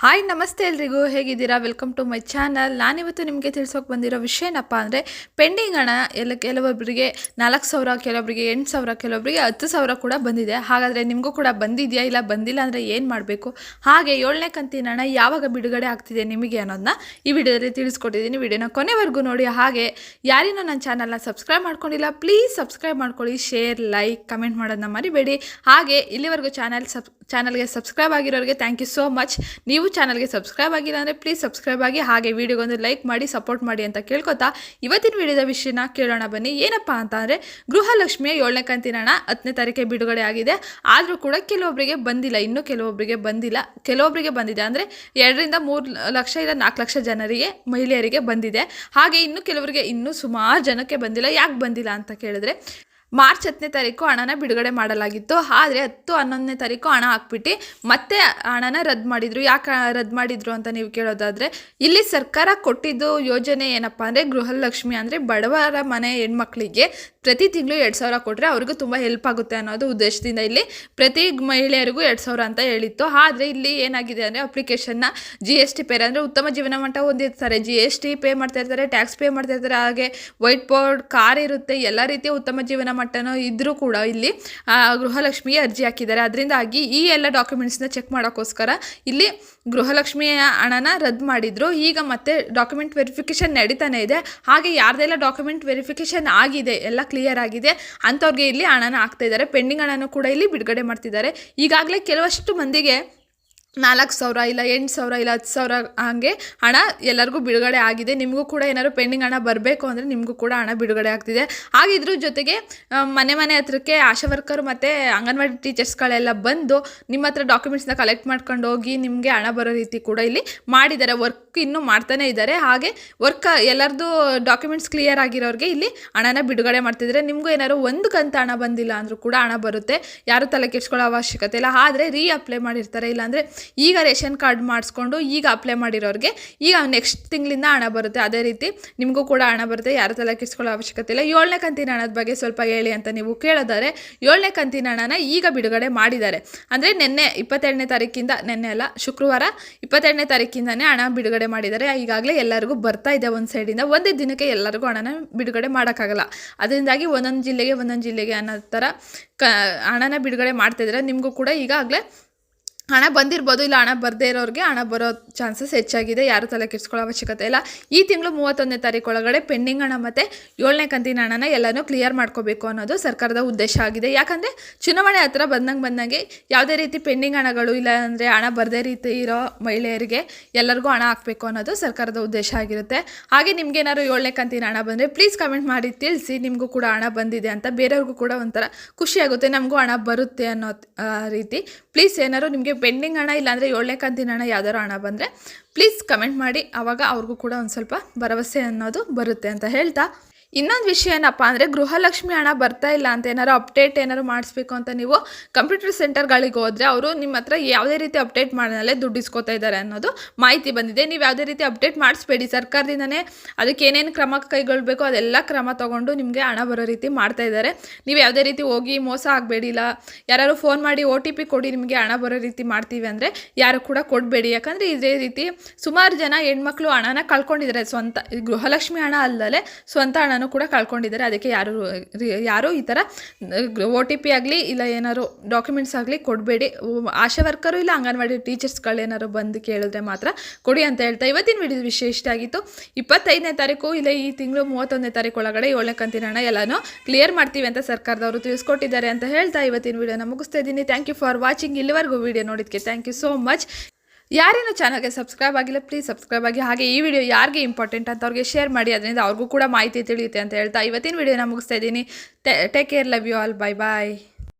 Hi ನಮಸ್ತೆ ಎಲ್ರಿಗೂ. ಹೇಗಿದ್ದೀರಾ? ವೆಲ್ಕಮ್ ಟು ಮೈ ಚಾನಲ್ ನಾನಿವತ್ತು ನಿಮಗೆ ತಿಳಿಸೋಕೆ ಬಂದಿರೋ ವಿಷಯ ಏನಪ್ಪ ಅಂದರೆ ಪೆಂಡಿಂಗ್ ಹಣ ಎಲ್ಲ ಕೆಲವೊಬ್ಬರಿಗೆ ನಾಲ್ಕು ಸಾವಿರ ಕೆಲವೊಬ್ಬರಿಗೆ ಎಂಟು ಸಾವಿರ ಕೆಲವೊಬ್ಬರಿಗೆ ಹತ್ತು ಸಾವಿರ ಕೂಡ ಬಂದಿದೆ. ಹಾಗಾದರೆ ನಿಮಗೂ ಕೂಡ ಬಂದಿದೆಯಾ ಇಲ್ಲ ಬಂದಿಲ್ಲ ಅಂದರೆ ಏನು ಮಾಡಬೇಕು? ಹಾಗೆ ಏಳನೇ ಕಂತಿನ ಹಣ ಯಾವಾಗ ಬಿಡುಗಡೆ ಆಗ್ತಿದೆ ನಿಮಗೆ ಅನ್ನೋದನ್ನ ಈ ವಿಡಿಯೋದಲ್ಲಿ ತಿಳಿಸ್ಕೊಟ್ಟಿದ್ದೀನಿ. ವಿಡಿಯೋನ ಕೊನೆವರೆಗೂ ನೋಡಿ. ಹಾಗೆ ಯಾರಿನೂ ನನ್ನ ಚಾನಲ್ನ ಸಬ್ಸ್ಕ್ರೈಬ್ ಮಾಡ್ಕೊಂಡಿಲ್ಲ ಪ್ಲೀಸ್ ಸಬ್ಸ್ಕ್ರೈಬ್ ಮಾಡ್ಕೊಳ್ಳಿ. ಶೇರ್ ಲೈಕ್ ಕಮೆಂಟ್ ಮಾಡೋದನ್ನ ಮರಿಬೇಡಿ. ಹಾಗೆ ಇಲ್ಲಿವರೆಗೂ ಚಾನಲ್ ಸಬ್ ಚಾನಲ್ಗೆ ಸಬ್ಸ್ಕ್ರೈಬ್ ಆಗಿರೋರಿಗೆ ಥ್ಯಾಂಕ್ ಯು ಸೋ ಮಚ್ ನೀವು ಚಾನಲ್ಗೆ ಸಬ್ಸ್ಕ್ರೈಬ್ ಆಗಿಲ್ಲ ಅಂದರೆ ಪ್ಲೀಸ್ ಸಬ್ಸ್ಕ್ರೈಬ್ ಆಗಿ ಹಾಗೆ ವಿಡಿಯೋಗೊಂದು ಲೈಕ್ ಮಾಡಿ ಸಪೋರ್ಟ್ ಮಾಡಿ ಅಂತ ಕೇಳ್ಕೊತಾ ಇವತ್ತಿನ ವಿಡಿಯೋದ ವಿಷಯನ ಕೇಳೋಣ ಬನ್ನಿ. ಏನಪ್ಪ ಅಂತ ಅಂದರೆ ಗೃಹಲಕ್ಷ್ಮಿಯ ಏಳನೇ ಕಂತಿನ ಹಣ ಹತ್ತನೇ ತಾರೀಕೆ ಬಿಡುಗಡೆ ಆಗಿದೆ. ಆದರೂ ಕೂಡ ಕೆಲವೊಬ್ಬರಿಗೆ ಬಂದಿಲ್ಲ, ಇನ್ನೂ ಕೆಲವೊಬ್ಬರಿಗೆ ಬಂದಿಲ್ಲ. ಕೆಲವೊಬ್ಬರಿಗೆ ಬಂದಿದೆ ಅಂದರೆ ಎರಡರಿಂದ ಮೂರು ಲಕ್ಷ ಇಲ್ಲ, ನಾಲ್ಕು ಲಕ್ಷ ಜನರಿಗೆ, ಮಹಿಳೆಯರಿಗೆ ಬಂದಿದೆ. ಹಾಗೆ ಇನ್ನು ಕೆಲವರಿಗೆ ಇನ್ನೂ ಸುಮಾರು ಜನಕ್ಕೆ ಬಂದಿಲ್ಲ. ಯಾಕೆ ಬಂದಿಲ್ಲ ಅಂತ ಕೇಳಿದ್ರೆ ಮಾರ್ಚ್ ಹತ್ತನೇ ತಾರೀಕು ಹಣನ ಬಿಡುಗಡೆ ಮಾಡಲಾಗಿತ್ತು. ಆದರೆ ಹತ್ತು ಹನ್ನೊಂದನೇ ತಾರೀಕು ಹಣ ಹಾಕ್ಬಿಟ್ಟು ಮತ್ತೆ ಹಣನ ರದ್ದು ಮಾಡಿದ್ರು. ಯಾಕೆ ರದ್ದು ಮಾಡಿದ್ರು ಅಂತ ನೀವು ಕೇಳೋದಾದರೆ, ಇಲ್ಲಿ ಸರ್ಕಾರ ಕೊಟ್ಟಿದ್ದು ಯೋಜನೆ ಏನಪ್ಪ ಅಂದರೆ ಗೃಹಲಕ್ಷ್ಮಿ ಅಂದರೆ ಬಡವರ ಮನೆ ಹೆಣ್ಮಕ್ಳಿಗೆ ಪ್ರತಿ ತಿಂಗಳು ಎರಡು ಸಾವಿರ ಕೊಟ್ಟರೆ ಅವ್ರಿಗೂ ತುಂಬ ಹೆಲ್ಪ್ ಆಗುತ್ತೆ ಅನ್ನೋದು ಉದ್ದೇಶದಿಂದ ಇಲ್ಲಿ ಪ್ರತಿ ಮಹಿಳೆಯರಿಗೂ ಎರಡು ಸಾವಿರ ಅಂತ ಹೇಳಿತ್ತು. ಆದರೆ ಇಲ್ಲಿ ಏನಾಗಿದೆ ಅಂದರೆ ಅಪ್ಲಿಕೇಶನ್ನ ಜಿ ಎಸ್ ಟಿ ಪೇರ್ ಅಂದರೆ ಉತ್ತಮ ಜೀವನ ಮಟ್ಟ ಹೊಂದಿರ್ತಾರೆ. ಜಿ ಎಸ್ ಟಿ ಪೇ ಮಾಡ್ತಾ ಇರ್ತಾರೆ ಟ್ಯಾಕ್ಸ್ ಪೇ ಮಾಡ್ತಾ ಇರ್ತಾರೆ. ಹಾಗೆ ವೈಟ್ ಬೋರ್ಡ್ ಕಾರ್ ಇರುತ್ತೆ. ಎಲ್ಲ ರೀತಿಯ ಉತ್ತಮ ಜೀವನ ಮಟ್ಟನೂ ಇದ್ದರೂ ಕೂಡ ಇಲ್ಲಿ ಗೃಹಲಕ್ಷ್ಮಿಗೆ ಅರ್ಜಿ ಹಾಕಿದ್ದಾರೆ. ಅದರಿಂದಾಗಿ ಈ ಎಲ್ಲ ಡಾಕ್ಯುಮೆಂಟ್ಸ್ನ ಚೆಕ್ ಮಾಡೋಕ್ಕೋಸ್ಕರ ಇಲ್ಲಿ ಗೃಹಲಕ್ಷ್ಮಿಯ ಹಣನ ರದ್ದು ಮಾಡಿದ್ರು. ಈಗ ಮತ್ತೆ ಡಾಕ್ಯುಮೆಂಟ್ ವೆರಿಫಿಕೇಷನ್ ನಡೀತಾನೆ ಇದೆ. ಹಾಗೆ ಯಾರ್ದೆಲ್ಲ ಡಾಕ್ಯುಮೆಂಟ್ ವೆರಿಫಿಕೇಷನ್ ಆಗಿದೆ, ಎಲ್ಲ ಕ್ಲಿಯರ್ ಆಗಿದೆ. ಅಂಥವ್ರಿಗೆ ಇಲ್ಲಿ ಹಣನ ಹಾಕ್ತಾ ಇದ್ದಾರೆ. ಪೆಂಡಿಂಗ್ ಹಣನೂ ಕೂಡ ಇಲ್ಲಿ ಬಿಡುಗಡೆ ಮಾಡ್ತಿದ್ದಾರೆ. ಈಗಾಗಲೇ ಕೆಲವಷ್ಟು ಮಂದಿಗೆ ನಾಲ್ಕು ಸಾವಿರ ಇಲ್ಲ ಎಂಟು ಸಾವಿರ ಇಲ್ಲ ಹತ್ತು ಸಾವಿರ ಹಾಗೆ ಹಣ ಎಲ್ಲರಿಗೂ ಬಿಡುಗಡೆ ಆಗಿದೆ. ನಿಮಗೂ ಕೂಡ ಏನಾದ್ರು ಪೆಂಡಿಂಗ್ ಹಣ ಬರಬೇಕು ಅಂದರೆ ನಿಮಗೂ ಕೂಡ ಹಣ ಬಿಡುಗಡೆ ಆಗ್ತಿದೆ. ಹಾಗೆ ಜೊತೆಗೆ ಮನೆ ಮನೆ ಹತ್ರಕ್ಕೆ ಆಶಾ ವರ್ಕರ್ ಮತ್ತು ಅಂಗನವಾಡಿ ಟೀಚರ್ಸ್ಗಳೆಲ್ಲ ಬಂದು ನಿಮ್ಮ ಹತ್ರ ಡಾಕ್ಯುಮೆಂಟ್ಸ್ನ ಕಲೆಕ್ಟ್ ಮಾಡ್ಕೊಂಡು ಹೋಗಿ ನಿಮಗೆ ಹಣ ಬರೋ ರೀತಿ ಕೂಡ ಇಲ್ಲಿ ಮಾಡಿದ್ದಾರೆ. ವರ್ಕ್ ಇನ್ನೂ ಮಾಡ್ತಾನೆ ಇದ್ದಾರೆ. ಹಾಗೆ ವರ್ಕ್ ಎಲ್ಲರದ್ದು ಡಾಕ್ಯುಮೆಂಟ್ಸ್ ಕ್ಲಿಯರ್ ಆಗಿರೋರಿಗೆ ಇಲ್ಲಿ ಹಣನ ಬಿಡುಗಡೆ ಮಾಡ್ತಿದ್ದಾರೆ. ನಿಮಗೂ ಏನಾದ್ರು ಒಂದು ಕಂತು ಹಣ ಬಂದಿಲ್ಲ ಅಂದರೂ ಕೂಡ ಹಣ ಬರುತ್ತೆ. ಯಾರು ತಲೆ ಕೆಡ್ಸ್ಕೊಳ್ಳೋ ಅವಶ್ಯಕತೆ ಇಲ್ಲ. ಆದರೆ ರೀ ಅಪ್ಲೈ ಮಾಡಿರ್ತಾರೆ. ಇಲ್ಲಾಂದರೆ ಈಗ ರೇಷನ್ ಕಾರ್ಡ್ ಮಾಡಿಸ್ಕೊಂಡು ಈಗ ಅಪ್ಲೈ ಮಾಡಿರೋರಿಗೆ ಈಗ ನೆಕ್ಸ್ಟ್ ತಿಂಗಳಿಂದ ಹಣ ಬರುತ್ತೆ. ಅದೇ ರೀತಿ ನಿಮಗೂ ಕೂಡ ಹಣ ಬರುತ್ತೆ. ಯಾರ ತಲೆ ಕಿಸ್ಕೊಳ್ಳೋ ಅವಶ್ಯಕತೆ ಇಲ್ಲ. ಏಳನೇ ಕಂತಿನ ಹಣದ ಬಗ್ಗೆ ಸ್ವಲ್ಪ ಹೇಳಿ ಅಂತ ನೀವು ಕೇಳಿದರೆ ಏಳನೇ ಕಂತಿನ ಹಣನ ಈಗ ಬಿಡುಗಡೆ ಮಾಡಿದ್ದಾರೆ. ಅಂದರೆ ನಿನ್ನೆ ಇಪ್ಪತ್ತೆರಡನೇ ತಾರೀಕಿಂದ, ನಿನ್ನೆ ಅಲ್ಲ, ಶುಕ್ರವಾರ ಇಪ್ಪತ್ತೆರಡನೇ ತಾರೀಕಿಂದನೇ ಹಣ ಬಿಡುಗಡೆ ಮಾಡಿದ್ದಾರೆ. ಈಗಾಗಲೇ ಎಲ್ಲರಿಗೂ ಬರ್ತಾ ಇದೆ ಒಂದು ಸೈಡಿಂದ ಒಂದೇ ದಿನಕ್ಕೆ ಎಲ್ಲರಿಗೂ ಹಣನ ಬಿಡುಗಡೆ ಮಾಡೋಕ್ಕಾಗಲ್ಲ. ಅದರಿಂದಾಗಿ ಒಂದೊಂದು ಜಿಲ್ಲೆಗೆ ಒಂದೊಂದು ಜಿಲ್ಲೆಗೆ ಅನ್ನೋ ಥರ ಕ, ಹಣನ ಬಿಡುಗಡೆ ಮಾಡ್ತಿದ್ರೆ ನಿಮಗೂ ಕೂಡ ಈಗಾಗಲೇ ಹಣ ಬಂದಿರ್ಬೋದು, ಇಲ್ಲ ಹಣ ಬರದೇ ಇರೋರಿಗೆ ಹಣ ಬರೋ ಚಾನ್ಸಸ್ ಹೆಚ್ಚಾಗಿದೆ, ಯಾರು ತಲೆ ಕೆಡಿಸ್ಕೊಳ್ಳೋ ಅವಶ್ಯಕತೆ ಇಲ್ಲ. ಈ ತಿಂಗಳು ಮೂವತ್ತೊಂದನೇ ತಾರೀಕು ಒಳಗಡೆ ಪೆಂಡಿಂಗ್ ಹಣ ಮತ್ತು ಏಳನೇ ಕಂತಿನ ಹಣನ ಎಲ್ಲನೂ ಕ್ಲಿಯರ್ ಮಾಡ್ಕೋಬೇಕು ಅನ್ನೋದು ಸರ್ಕಾರದ ಉದ್ದೇಶ ಆಗಿದೆ. ಯಾಕಂದರೆ ಚುನಾವಣೆ ಹತ್ರ ಬಂದಂಗೆ ಬಂದಂಗೆ ಯಾವುದೇ ರೀತಿ ಪೆಂಡಿಂಗ್ ಹಣಗಳು ಇಲ್ಲ ಅಂದರೆ ಹಣ ಬರದೇ ರೀತಿ ಇರೋ ಮಹಿಳೆಯರಿಗೆ ಎಲ್ಲರಿಗೂ ಹಣ ಹಾಕಬೇಕು ಅನ್ನೋದು ಸರ್ಕಾರದ ಉದ್ದೇಶ ಆಗಿರುತ್ತೆ. ಹಾಗೆ ನಿಮ್ಗೆ ಏನಾದ್ರು ಏಳನೇ ಕಂತಿನ ಹಣ ಬಂದರೆ ಪ್ಲೀಸ್ ಕಮೆಂಟ್ ಮಾಡಿ, ತಿಳಿಸಿ ನಿಮಗೂ ಕೂಡ ಹಣ ಬಂದಿದೆ ಅಂತ ಬೇರೆಯವ್ರಿಗೂ ಕೂಡ ಒಂಥರ ಖುಷಿಯಾಗುತ್ತೆ ನಮಗೂ ಹಣ ಬರುತ್ತೆ ಅನ್ನೋ ರೀತಿ. ಪ್ಲೀಸ್ ಏನಾದ್ರು ನಿಮಗೆ ಪೆಂಡಿಂಗ್ ಹಣ ಇಲ್ಲಾಂದರೆ ಏಳನೇ ಕಂತಿನ ಹಣ ಯಾವ್ದಾದ್ರು ಹಣ ಬಂದರೆ ಪ್ಲೀಸ್ ಕಮೆಂಟ್ ಮಾಡಿ. ಆವಾಗ ಅವ್ರಿಗೂ ಕೂಡ ಒಂದು ಸ್ವಲ್ಪ ಭರವಸೆ ಅನ್ನೋದು ಬರುತ್ತೆ ಅಂತ ಹೇಳ್ತಾ. ಇನ್ನೊಂದು ವಿಷಯ ಏನಪ್ಪ ಅಂದರೆ ಗೃಹಲಕ್ಷ್ಮಿ ಹಣ ಬರ್ತಾ ಇಲ್ಲ ಅಂತ ಏನಾರು ಅಪ್ಡೇಟ್ ಏನಾರು ಮಾಡಿಸ್ಬೇಕು ಅಂತ ನೀವು ಕಂಪ್ಯೂಟರ್ ಸೆಂಟರ್ಗಳಿಗೆ ಹೋದರೆ ಅವರು ನಿಮ್ಮ ಹತ್ರ ಯಾವುದೇ ರೀತಿ ಅಪ್ಡೇಟ್ ಮಾಡನಲ್ಲೇ ದುಡ್ಡು ಇಸ್ಕೋತಾ ಇದ್ದಾರೆ ಅನ್ನೋದು ಮಾಹಿತಿ ಬಂದಿದೆ. ನೀವು ಯಾವುದೇ ರೀತಿ ಅಪ್ಡೇಟ್ ಮಾಡಿಸ್ಬೇಡಿ. ಸರ್ಕಾರದಿಂದನೇ ಅದಕ್ಕೆ ಏನೇನು ಕ್ರಮ ಕೈಗೊಳ್ಳಬೇಕು ಅದೆಲ್ಲ ಕ್ರಮ ತಗೊಂಡು ನಿಮಗೆ ಹಣ ಬರೋ ರೀತಿ ಮಾಡ್ತಾ ಇದ್ದಾರೆ. ನೀವು ಯಾವುದೇ ರೀತಿ ಹೋಗಿ ಮೋಸ ಆಗಬೇಡಿ ಇಲ್ಲ. ಯಾರು ಫೋನ್ ಮಾಡಿ ಒ ಟಿ ಪಿ ಕೊಡಿ ನಿಮಗೆ ಹಣ ಬರೋ ರೀತಿ ಮಾಡ್ತೀವಿ ಅಂದರೆ ಯಾರು ಕೂಡ ಕೊಡಬೇಡಿ. ಯಾಕಂದರೆ ಇದೇ ರೀತಿ ಸುಮಾರು ಜನ ಹೆಣ್ಮಕ್ಳು ಹಣನ ಕಳ್ಕೊಂಡಿದ್ದಾರೆ. ಸ್ವಂತ ಗೃಹಲಕ್ಷ್ಮಿ ಹಣ ಅಲ್ಲದೆ ಸ್ವಂತ ಹಣನೂ ಕೂಡ ಕಳ್ಕೊಂಡಿದ್ದಾರೆ. ಅದಕ್ಕೆ ಯಾರು ಯಾರು ಈ ಥರ ಒ ಟಿ ಪಿ ಆಗಲಿ ಇಲ್ಲ ಏನಾದ್ರು ಡಾಕ್ಯುಮೆಂಟ್ಸ್ ಆಗಲಿ ಕೊಡಬೇಡಿ. ಆಶಾ ವರ್ಕರು ಇಲ್ಲ ಅಂಗನವಾಡಿ ಟೀಚರ್ಸ್ಗಳು ಏನಾದ್ರು ಬಂದು ಕೇಳಿದ್ರೆ ಮಾತ್ರ ಕೊಡಿ ಅಂತ ಹೇಳ್ತಾ ಇವತ್ತಿನ ವಿಡಿಯೋ ವಿಷಯ ಇಷ್ಟ ಆಗಿತ್ತು. ಇಪ್ಪತ್ತೈದನೇ ತಾರೀಕು ಇಲ್ಲ ಈ ತಿಂಗಳು ಮೂವತ್ತೊಂದನೇ ತಾರೀಕು ಒಳಗಡೆ ಏಳನೇ ಕಂತಿನ ಹಣ ಎಲ್ಲನೂ ಕ್ಲಿಯರ್ ಮಾಡ್ತೀವಿ ಅಂತ ಸರ್ಕಾರದವರು ತಿಳಿಸ್ಕೊಟ್ಟಿದ್ದಾರೆ ಅಂತ ಹೇಳ್ತಾ ಇವತ್ತಿನ ವಿಡಿಯೋನ ಮುಗಿಸ್ತಾ ಇದ್ದೀನಿ. ಥ್ಯಾಂಕ್ ಯು ಫಾರ್ ವಾಚಿಂಗ್ ಇಲ್ಲಿವರೆಗೂ ವಿಡಿಯೋ ನೋಡಿದ್ದಕ್ಕೆ ಥ್ಯಾಂಕ್ ಯು ಸೋ ಮಚ್ ಯಾರೇನು ಚಾನಲ್ಗೆ ಸಬ್ಸ್ಕ್ರೈಬ್ ಆಗಿಲ್ಲ ಪ್ಲೀಸ್ ಸಬ್ಸ್ಕ್ರೈಬ್ ಆಗಿ. ಹಾಗೆ ಈ ವಿಡಿಯೋ ಯಾರಿಗೆ ಇಂಪಾರ್ಟೆಂಟ್ ಅಂತ ಅವ್ರಿಗೆ ಶೇರ್ ಮಾಡಿ, ಅದರಿಂದ ಅವ್ರಿಗೂ ಕೂಡ ಮಾಹಿತಿ ತಿಳಿಯುತ್ತೆ ಅಂತ ಹೇಳ್ತಾ ಇವತ್ತಿನ ವಿಡಿಯೋನ ಮುಗಿಸ್ತಾ ಇದ್ದೀನಿ. Take care love you all bye bye